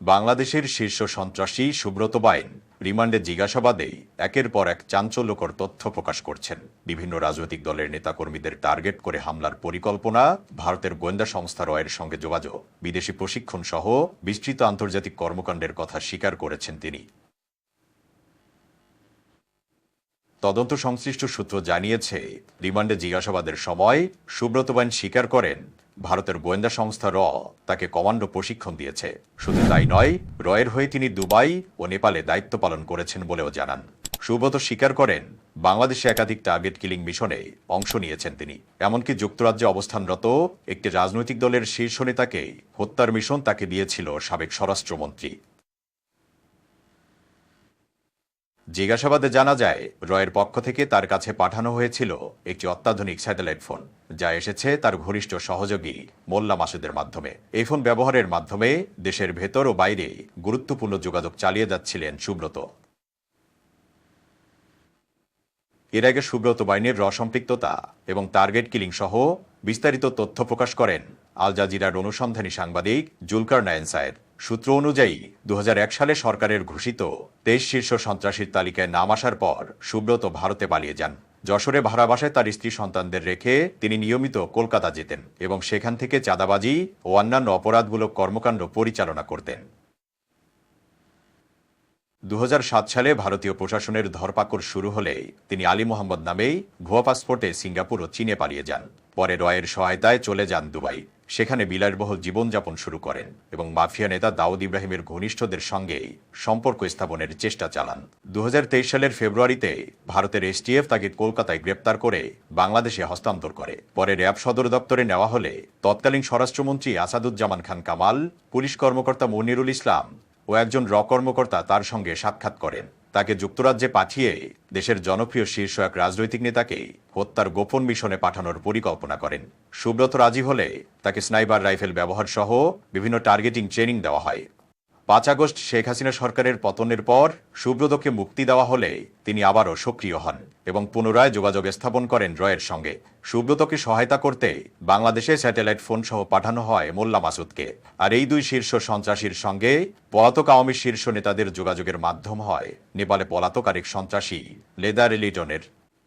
বাংলাদেশের শীর্ষ সন্ত্রাসী সুব্রত বাইন রিমান্ডে জিজ্ঞাসাবাদে একের পর এক চাঞ্চল্যকর তথ্য প্রকাশ করছেন। বিভিন্ন রাজনৈতিক দলের নেতাকর্মীদের টার্গেট করে হামলার পরিকল্পনা ভারতের গোয়েন্দা সংস্থা রয়ের সঙ্গে যোগাযোগ। বিদেশি প্রশিক্ষণ সহ বিস্তৃত আন্তর্জাতিক কর্মকাণ্ডের কথা স্বীকার করেছেন তিনি। তদন্ত সংশ্লিষ্ট সূত্র জানিয়েছে, রিমান্ডে জিজ্ঞাসাবাদের সময় সুব্রত বাইন স্বীকার করেন ভারতের গোয়েন্দা সংস্থা র তাকে কমান্ডো প্রশিক্ষণ দিয়েছে। শুধু তাই নয়, রয়ের হয়ে তিনি দুবাই ও নেপালে দায়িত্ব পালন করেছেন বলেও জানান। সুব্রত স্বীকার করেন, বাংলাদেশে একাধিক টার্গেট কিলিং মিশনে অংশ নিয়েছেন তিনি। এমনকি যুক্তরাজ্যে অবস্থানরত একটি রাজনৈতিক দলের শীর্ষ নেতাকে হত্যার মিশন তাকে দিয়েছিল সাবেক স্বরাষ্ট্রমন্ত্রী। জিজ্ঞাসাবাদে জানা যায়, রয়ের পক্ষ থেকে তার কাছে পাঠানো হয়েছিল একটি অত্যাধুনিক স্যাটেলাইট ফোন, যা এসেছে তার ঘনিষ্ঠ সহযোগী মোল্লা মাসুদের মাধ্যমে। এই ফোন ব্যবহারের মাধ্যমে দেশের ভেতর ও বাইরে গুরুত্বপূর্ণ যোগাযোগ চালিয়ে যাচ্ছিলেন সুব্রত। এর আগে সুব্রত বাইনের রসম্পৃক্ততা এবং টার্গেট কিলিং সহ বিস্তারিত তথ্য প্রকাশ করেন আল জাজিরার অনুসন্ধানী সাংবাদিক জুলকার নায়ন সায়ের সূত্র অনুযায়ী দু হাজার এক সালে সরকারের ঘোষিত তেইশ শীর্ষ সন্ত্রাসীর তালিকায় নাম আসার পর সুব্রত ভারতে পালিয়ে যান। যশোরে ভাড়া বাসায় তার স্ত্রী সন্তানদের রেখে তিনি নিয়মিত কলকাতা যেতেন এবং সেখান থেকে চাঁদাবাজি ও অন্যান্য অপরাধমূলক কর্মকাণ্ড পরিচালনা করতেন। দু হাজার সাত সালে ভারতীয় প্রশাসনের ধরপাকড় শুরু হলে তিনি আলী মোহাম্মদ নামেই ভুয়া পাসপোর্টে সিঙ্গাপুর ও চীনে পালিয়ে যান। পরে রয়ের সহায়তায় চলে যান দুবাই। সেখানে বিলাসবহুল জীবনযাপন শুরু করেন এবং মাফিয়া নেতা দাউদ ইব্রাহিমের ঘনিষ্ঠদের সঙ্গে সম্পর্ক স্থাপনের চেষ্টা চালান। দু হাজার তেইশ সালের ফেব্রুয়ারিতে ভারতের এসটিএফ তাকে কলকাতায় গ্রেপ্তার করে বাংলাদেশে হস্তান্তর করে। পরে র্যাব সদর দপ্তরে নেওয়া হলে তৎকালীন স্বরাষ্ট্রমন্ত্রী আসাদুজ্জামান খান কামাল, পুলিশ কর্মকর্তা মনিরুল ইসলাম ও একজন র কর্মকর্তা তার সঙ্গে সাক্ষাৎ করেন। তাকে যুক্তরাজ্যে পাঠিয়ে দেশের জনপ্রিয় শীর্ষ এক রাজনৈতিক নেতাকে হত্যার গোপন মিশনে পাঠানোর পরিকল্পনা করেন। সুব্রত রাজি হলে তাকে স্নাইবার রাইফেল ব্যবহার সহ বিভিন্ন টার্গেটিং ট্রেনিং দেওয়া হয়। পাঁচ আগস্ট শেখ হাসিনা সরকারের পতনের পর সুব্রতকে মুক্তি দেওয়া হলে তিনি আবারও সক্রিয় হন এবং পুনরায় যোগাযোগ স্থাপন করেন রয়ের সঙ্গে। সুব্রতকে সহায়তা করতে বাংলাদেশে স্যাটেলাইট ফোন সহ পাঠানো হয় মোল্লা মাসুদকে। আর এই দুই শীর্ষ সন্ত্রাসীর সঙ্গে পলাতক আওয়ামী শীর্ষ নেতাদের যোগাযোগের মাধ্যম হয়। নেপালে পলাতক আরেক সন্ত্রাসী লেদার এলিটনের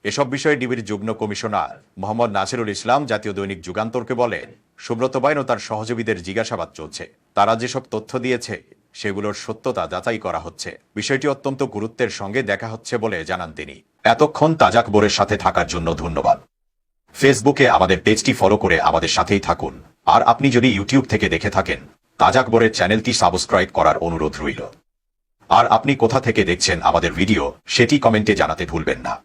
এসব বিষয়ে ডিবির যুগ্ম কমিশনার মোহাম্মদ নাসিরুল ইসলাম জাতীয় দৈনিক যুগান্তরকে বলেন, সুব্রত বাইন ও তার সহযোগীদের জিজ্ঞাসাবাদ চলছে। তারা যেসব তথ্য দিয়েছে সেগুলোর সত্যতা যাচাই করা হচ্ছে। বিষয়টি অত্যন্ত গুরুত্বের সঙ্গে দেখা হচ্ছে বলে জানান তিনি। এতক্ষণ তাজাকবরের সাথে থাকার জন্য ধন্যবাদ। ফেসবুকে আমাদের পেজটি ফলো করে আমাদের সাথেই থাকুন। আর আপনি যদি ইউটিউব থেকে দেখে থাকেন তাজাকবরের চ্যানেলটি সাবস্ক্রাইব করার অনুরোধ রইল। আর আপনি কোথা থেকে দেখছেন আমাদের ভিডিও, সেটি কমেন্টে জানাতে ভুলবেন না।